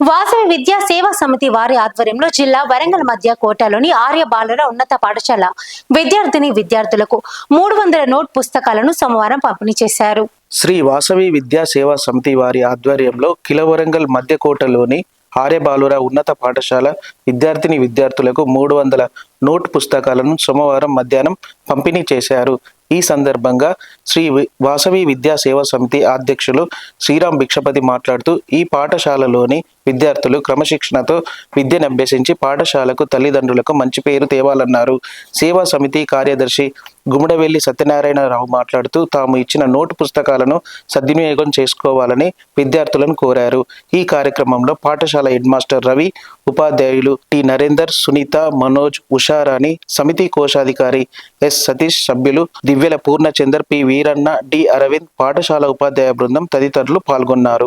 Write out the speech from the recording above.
వాసవి విద్యా సేవా సమితి వారి ఆధ్వర్యంలో జిల్లా వరంగల్ మధ్య కోటలోని ఆర్య బాలుర ఉన్నత పాఠశాల విద్యార్థిని విద్యార్థులకు మూడు వందల నోట్ పుస్తకాలను సోమవారం పంపిణీ చేశారు. శ్రీ వాసవి విద్యా సేవా సమితి వారి ఆధ్వర్యంలో కిలవరంగల్ మధ్యకోటలోని ఆర్యబాలుర ఉన్నత పాఠశాల విద్యార్థిని విద్యార్థులకు మూడు వందల నోట్ పుస్తకాలను సోమవారం మధ్యాహ్నం పంపిణీ చేశారు. ఈ సందర్భంగా శ్రీ వి- వాసవి విద్యా సేవా సమితి అధ్యక్షులు శ్రీరామ్ భిక్షపతి మాట్లాడుతూ ఈ పాఠశాలలోని విద్యార్థులు క్రమశిక్షణతో విద్యను అభ్యసించి పాఠశాలకు తల్లిదండ్రులకు మంచి పేరు తేవాలన్నారు. సేవా సమితి కార్యదర్శి గుమ్మడవెల్లి సత్యనారాయణరావు మాట్లాడుతూ తాము ఇచ్చిన నోటు పుస్తకాలను సద్వినియోగం చేసుకోవాలని విద్యార్థులను కోరారు. ఈ కార్యక్రమంలో పాఠశాల హెడ్ మాస్టర్ రవి ఉపాధ్యాయులు టి నరేందర్ సునీత మనోజ్ ఉషారాణి సమితి కోశాధికారి ఎస్ సతీష్ సభ్యులు దివ్యల పూర్ణచందర్ పి వీరన్న డి అరవింద్ పాఠశాల ఉపాధ్యాయ బృందం తదితరులు పాల్గొన్నారు.